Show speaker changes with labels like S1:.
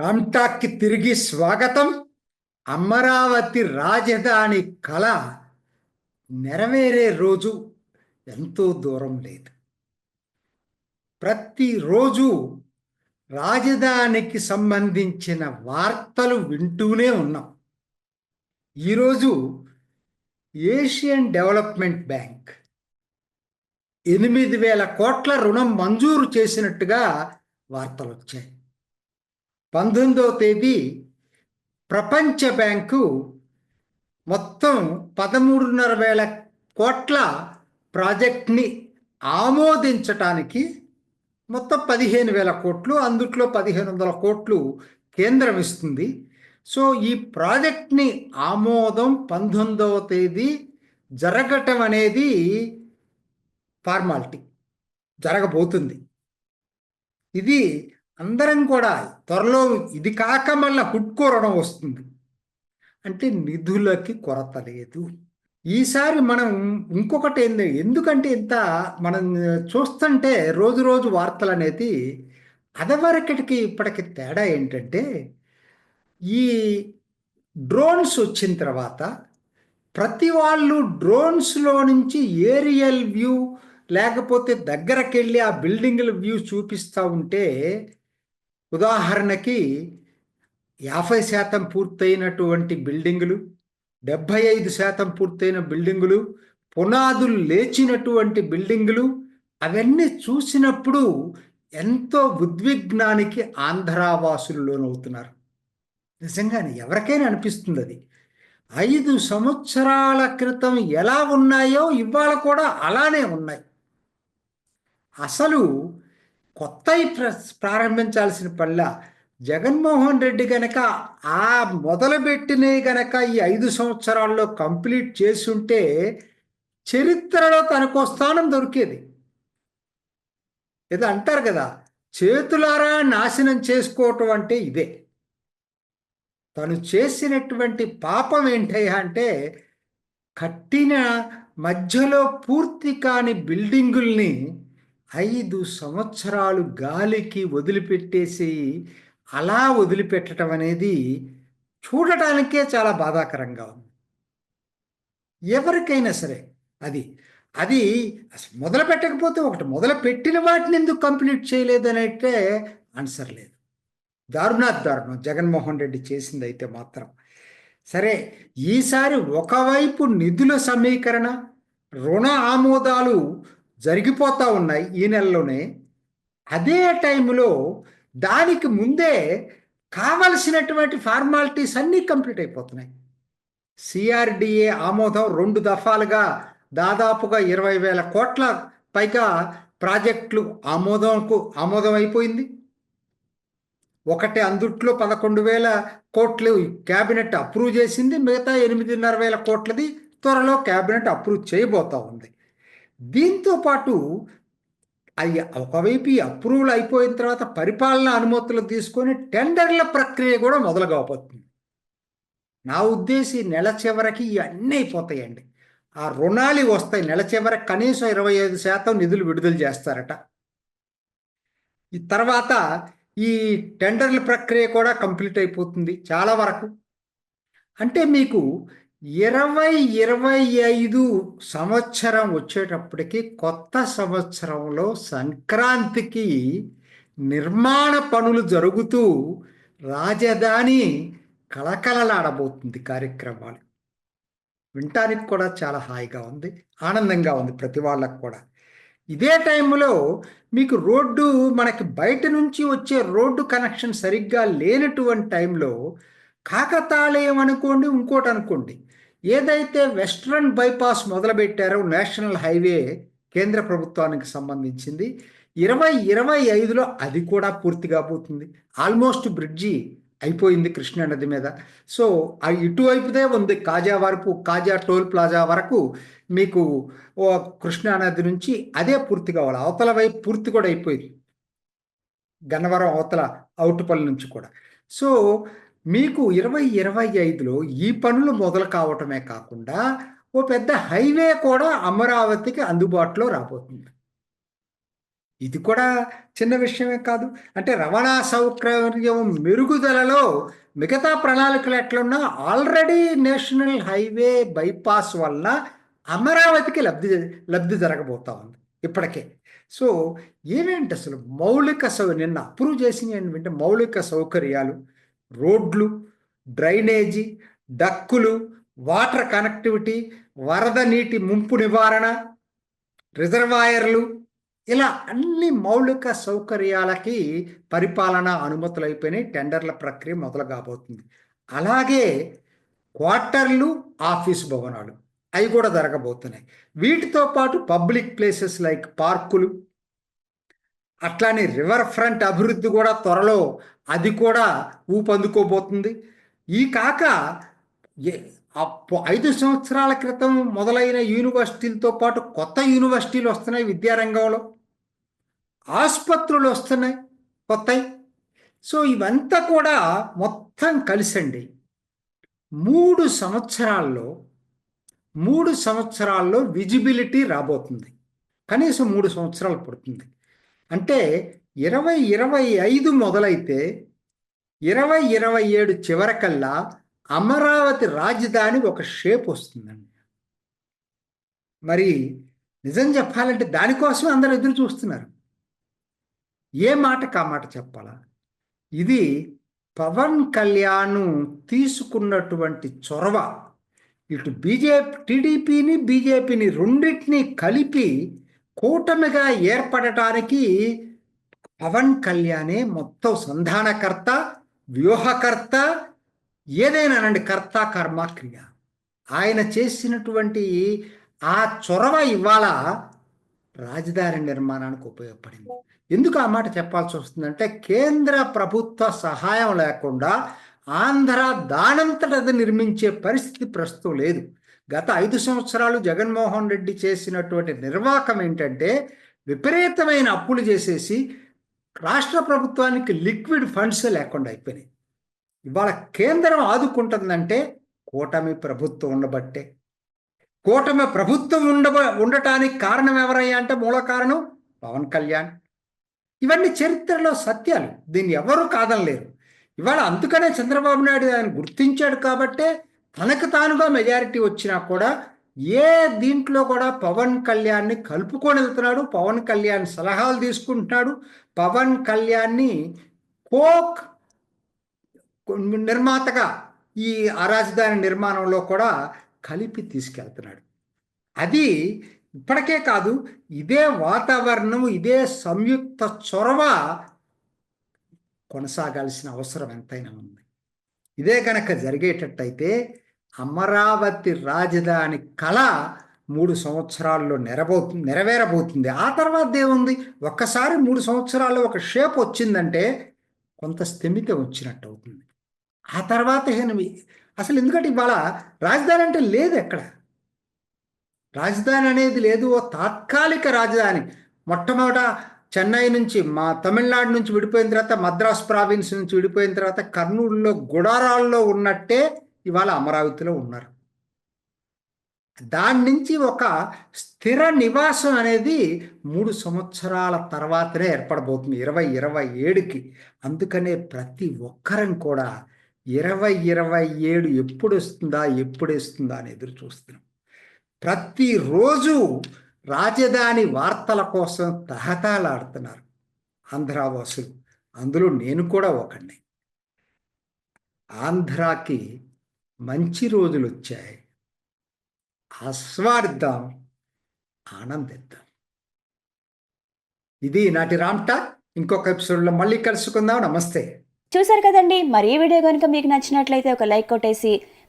S1: రామ్టాక్కి తిరిగి స్వాగతం. అమరావతి రాజధాని కళ నెరవేరే రోజు ఎంతో దూరం లేదు. ప్రతిరోజు రాజధానికి సంబంధించిన వార్తలు వింటూనే ఉన్నాం. ఈరోజు ఏషియన్ డెవలప్మెంట్ బ్యాంక్ ఎనిమిది వేల కోట్ల రుణం మంజూరు చేసినట్టుగా వార్తలు వచ్చాయి పంతొమ్మిదవ తేదీ ప్రపంచ బ్యాంకు మొత్తం పదమూడున్నర వేల కోట్ల ప్రాజెక్ట్ని ఆమోదించటానికి మొత్తం పదిహేను వేల కోట్లు అందుట్లో పదిహేను వందల కోట్లు కేంద్రం ఇస్తుంది. సో ఈ ప్రాజెక్ట్ని ఆమోదం పంతొమ్మిదవ తేదీ జరగటం అనేది ఫార్మాలిటీ జరగబోతుంది. ఇది అందరం కూడా త్వరలో ఇది కాక మళ్ళీ హుడ్కోరడం వస్తుంది. అంటే నిధులకి కొరత లేదు. ఈసారి మనం ఇంకొకటి ఏంది? ఎందుకంటే ఇంత మనం చూస్తుంటే రోజు రోజు వార్తలు అనేది అదవరకటికి ఇప్పటికి తేడా ఏంటంటే ఈ డ్రోన్స్ వచ్చిన తర్వాత ప్రతి వాళ్ళు డ్రోన్స్లో నుంచి ఏరియల్ వ్యూ లేకపోతే దగ్గరకెళ్ళి ఆ బిల్డింగ్ల వ్యూ చూపిస్తూ ఉంటే ఉదాహరణకి యాభై శాతం పూర్తయినటువంటి బిల్డింగులు డెబ్భై ఐదు శాతం పూర్తయిన బిల్డింగులు పునాదులు లేచినటువంటి బిల్డింగులు అవన్నీ చూసినప్పుడు ఎంతో ఉద్విగ్నానికి ఆంధ్రావాసులు లోనవుతున్నారు. నిజంగానే ఎవరికైనా అనిపిస్తుంది అది. ఐదు సంవత్సరాల క్రితం ఎలా ఉన్నాయో ఇవాళ కూడా అలానే ఉన్నాయి. అసలు కొత్త ప్రారంభించాల్సిన పళ్ళ జగన్మోహన్ రెడ్డి గనక ఆ మొదలుపెట్టినవి గనక ఈ ఐదు సంవత్సరాల్లో కంప్లీట్ చేసుంటే చరిత్రలో తనకు స్థానం దొరికేది. ఏదో అంటారు కదా చేతులారా నాశనం చేసుకోవటం అంటే ఇదే. తను చేసినటువంటి పాపం ఏంటయ్యా అంటే కట్టిన మధ్యలో పూర్తి కాని బిల్డింగుల్ని ఐదు సంవత్సరాలు గాలికి వదిలిపెట్టేసి అలా వదిలిపెట్టడం అనేది చూడటానికే చాలా బాధాకరంగా ఉంది. ఎవరికైనా సరే అది అది మొదలు పెట్టకపోతే ఒకటి మొదలు పెట్టిన వాటిని ఎందుకు కంప్లీట్ చేయలేదు అయితే ఆన్సర్ లేదు. దారుణాత్ దారుణం. జగన్మోహన్ రెడ్డి చేసింది అయితే మాత్రం. సరే ఈసారి ఒకవైపు నిధుల సమీకరణ రుణ ఆమోదాలు జరిగిపోతూ ఉన్నాయి ఈ నెలలోనే. అదే టైంలో దానికి ముందే కావలసినటువంటి ఫార్మాలిటీస్ అన్నీ కంప్లీట్ అయిపోతున్నాయి. సిఆర్డిఏ ఆమోదం రెండు దఫాలుగా దాదాపుగా ఇరవై వేల కోట్ల పైగా ప్రాజెక్టులు ఆమోదంకు ఆమోదం అయిపోయింది. ఒకటి అందుట్లో పదకొండు వేల కోట్లు క్యాబినెట్ అప్రూవ్ చేసింది మిగతా ఎనిమిదిన్నర వేల కోట్లది త్వరలో క్యాబినెట్ అప్రూవ్ చేయబోతా ఉంది. దీంతో పాటు అవి ఒకవైపు అప్రూవల్ అయిపోయిన తర్వాత పరిపాలన అనుమతులు తీసుకొని టెండర్ల ప్రక్రియ కూడా మొదలు కాబోతుంది నా ఉద్దేశం నెల చివరికి ఇవన్నీ అయిపోతాయండి. ఆ రుణాలు వస్తాయి. నెల చివరికి కనీసం ఇరవై ఐదు శాతం నిధులు విడుదల చేస్తారట. ఈ తర్వాత ఈ టెండర్ల ప్రక్రియ కూడా కంప్లీట్ అయిపోతుంది చాలా వరకు. అంటే మీకు ఇరవై ఇరవై ఐదు సంవత్సరం వచ్చేటప్పటికి కొత్త సంవత్సరంలో సంక్రాంతికి నిర్మాణ పనులు జరుగుతూ రాజధాని కళకళలాడబోతుంది కార్యక్రమాలు. వినటానికి కూడా చాలా హాయిగా ఉంది ఆనందంగా ఉంది ప్రతి వాళ్ళకు కూడా. ఇదే టైంలో మీకు రోడ్డు మనకి బయట నుంచి వచ్చే రోడ్డు కనెక్షన్ సరిగ్గా లేనటువంటి టైంలో కాకతాళయం అనుకోండి ఇంకోటి అనుకోండి. ఏదైతే వెస్ట్రన్ బైపాస్ మొదలుపెట్టారో నేషనల్ హైవే కేంద్ర ప్రభుత్వానికి సంబంధించింది ఇరవై ఇరవై ఐదులో అది కూడా పూర్తి కాబోతుంది ఆల్మోస్ట్ బ్రిడ్జి అయిపోయింది కృష్ణా నది మీద. సో ఇటువైపుదే ఉంది కాజా వరకు కాజా టోల్ ప్లాజా వరకు మీకు కృష్ణా నది నుంచి అదే పూర్తి కావాలి అవతల వైపు పూర్తి కూడా అయిపోయింది. గన్నవరం అవతల అవుటుపల్లి నుంచి కూడా. సో మీకు ఇరవై ఇరవై ఐదులో ఈ పనులు మొదలు కావటమే కాకుండా ఓ పెద్ద హైవే కూడా అమరావతికి అందుబాటులో రాబోతుంది. ఇది కూడా చిన్న విషయమే కాదు. అంటే రవాణా సౌకర్యం మెరుగుదలలో మిగతా ప్రణాళికలు ఎట్లున్నా ఆల్రెడీ నేషనల్ హైవే బైపాస్ వలన అమరావతికి లబ్ధి లబ్ధి జరగబోతా ఉంది ఇప్పటికే. సో ఏమేంటి అసలు మౌలిక సౌ నిన్న అప్రూవ్ చేసింది ఏంటంటే మౌలిక సౌకర్యాలు రోడ్లు డ్రైనేజీ డక్కులు వాటర్ కనెక్టివిటీ వరద నీటి ముంపు నివారణ రిజర్వాయర్లు ఇలా అన్ని మౌలిక సౌకర్యాలకి పరిపాలన అనుమతులు అయిపోయినాయి టెండర్ల ప్రక్రియ మొదలు కాబోతుంది అలాగే క్వార్టర్లు ఆఫీస్ భవనాలు అవి కూడా జరగబోతున్నాయి. వీటితో పాటు పబ్లిక్ ప్లేసెస్ లైక్ పార్కులు అట్లానే రివర్ ఫ్రంట్ అభివృద్ధి కూడా త్వరలో అది కూడా ఊపందుకోబోతుంది. ఈ కాక ఐదు సంవత్సరాల క్రితం మొదలైన యూనివర్సిటీలతో పాటు కొత్త యూనివర్సిటీలు వస్తున్నాయి విద్యారంగంలో. ఆసుపత్రులు వస్తున్నాయి కొత్తవి సో ఇవంతా కూడా మొత్తం కలిసండి. మూడు సంవత్సరాల్లో మూడు సంవత్సరాల్లో విజిబిలిటీ రాబోతుంది. కనీసం మూడు సంవత్సరాలు పడుతుంది. అంటే ఇరవై ఇరవై ఐదు మొదలైతే ఇరవై ఇరవై ఏడు చివరకల్లా అమరావతి రాజధాని ఒక షేప్ వస్తుందండి. మరి నిజం చెప్పాలంటే దానికోసం అందరూ ఎదురు చూస్తున్నారు. ఏ మాట కా మాట చెప్పాలా? ఇది పవన్ కళ్యాణ్ తీసుకున్నటువంటి చొరవ. ఇటు బీజేపీ టీడీపీని బీజేపీని రెండింటినీ కలిపి కూటమిగా ఏర్పడటానికి పవన్ కళ్యాణే మొత్తం సంధానకర్త వ్యూహకర్త ఏదైనానండి కర్త కర్మ క్రియ. ఆయన చేసినటువంటి ఆ చొరవ ఇవాళ రాజధాని నిర్మాణానికి ఉపయోగపడింది. ఎందుకు ఆ మాట చెప్పాల్సి వస్తుందంటే కేంద్ర ప్రభుత్వ సహాయం లేకుండా ఆంధ్ర దానంతటది నిర్మించే పరిస్థితి ప్రస్తుతం లేదు. గత ఐదు సంవత్సరాలు జగన్మోహన్ రెడ్డి చేసినటువంటి నిర్వాహకం ఏంటంటే విపరీతమైన అప్పులు చేసేసి రాష్ట్ర ప్రభుత్వానికి లిక్విడ్ ఫండ్స్ లేకుండా అయిపోయినాయి. ఇవాళ కేంద్రం ఆదుకుంటుందంటే కూటమి ప్రభుత్వం ఉండబట్టే. కూటమి ప్రభుత్వం ఉండబ ఉండటానికి కారణం ఎవరయ్యా అంటే మూల కారణం పవన్ కళ్యాణ్. ఇవన్నీ చరిత్రలో సత్యాలు. దీన్ని ఎవరూ కాదనలేరు. ఇవాళ అందుకనే చంద్రబాబు నాయుడు ఆయన గుర్తించాడు కాబట్టే తనకు తానుగా మెజారిటీ వచ్చినా కూడా ఏ దీంట్లో కూడా పవన్ కళ్యాణ్ని కలుపుకొని వెళ్తున్నాడు పవన్ కళ్యాణ్ సలహాలు తీసుకుంటున్నాడు పవన్ కళ్యాణ్ని కోక్ నిర్మాతగా ఈ రాజధాని నిర్మాణంలో కూడా కలిపి తీసుకెళ్తున్నాడు. అది ఇప్పటికే కాదు ఇదే వాతావరణం ఇదే సంయుక్త చొరవ కొనసాగాల్సిన అవసరం ఎంతైనా ఉంది. ఇదే కనుక జరిగేటట్టయితే అమరావతి రాజధాని కళ మూడు సంవత్సరాల్లో నెరబోతుంది నెరవేరబోతుంది. ఆ తర్వాత ఏముంది? ఒక్కసారి మూడు సంవత్సరాల్లో ఒక షేప్ వచ్చిందంటే కొంత స్థిమితం వచ్చినట్టు అవుతుంది. ఆ తర్వాత ఏమి? అసలు ఎందుకంటే ఇవాళ రాజధాని అంటే లేదు ఎక్కడ? రాజధాని అనేది లేదు ఓ తాత్కాలిక రాజధాని. మొట్టమొదట చెన్నై నుంచి మా తమిళనాడు నుంచి విడిపోయిన తర్వాత మద్రాస్ ప్రావిన్స్ నుంచి విడిపోయిన తర్వాత కర్నూలులో గుడారాల్లో ఉన్నట్టే ఇవాళ అమరావతిలో ఉన్నారు. దాని నుంచి ఒక స్థిర నివాసం అనేది మూడు సంవత్సరాల తర్వాతనే ఏర్పడబోతుంది ఇరవై ఇరవై ఏడుకి. అందుకనే ప్రతి ఒక్కరం కూడా ఇరవై ఇరవై ఏడు ఎప్పుడు వస్తుందా ఎప్పుడు వస్తుందా అని ఎదురు చూస్తున్నాం. ప్రతిరోజు రాజధాని వార్తల కోసం తహతాలాడుతున్నారు ఆంధ్రావాసులు. అందులో నేను కూడా ఒకడిని. ఆంధ్రాకి మంచి రోజులు వచ్చాయి. ఆస్వాదిద్దాం ఆనందిద్దాం. ఇది నాటి రామ్ టాక్. ఇంకొక ఎపిసోడ్లో మళ్ళీ కలుసుకుందాం. నమస్తే.
S2: చూసారు కదండి మరి ఈ వీడియో కనుక మీకు నచ్చినట్లయితే ఒక లైక్ కొట్టేసి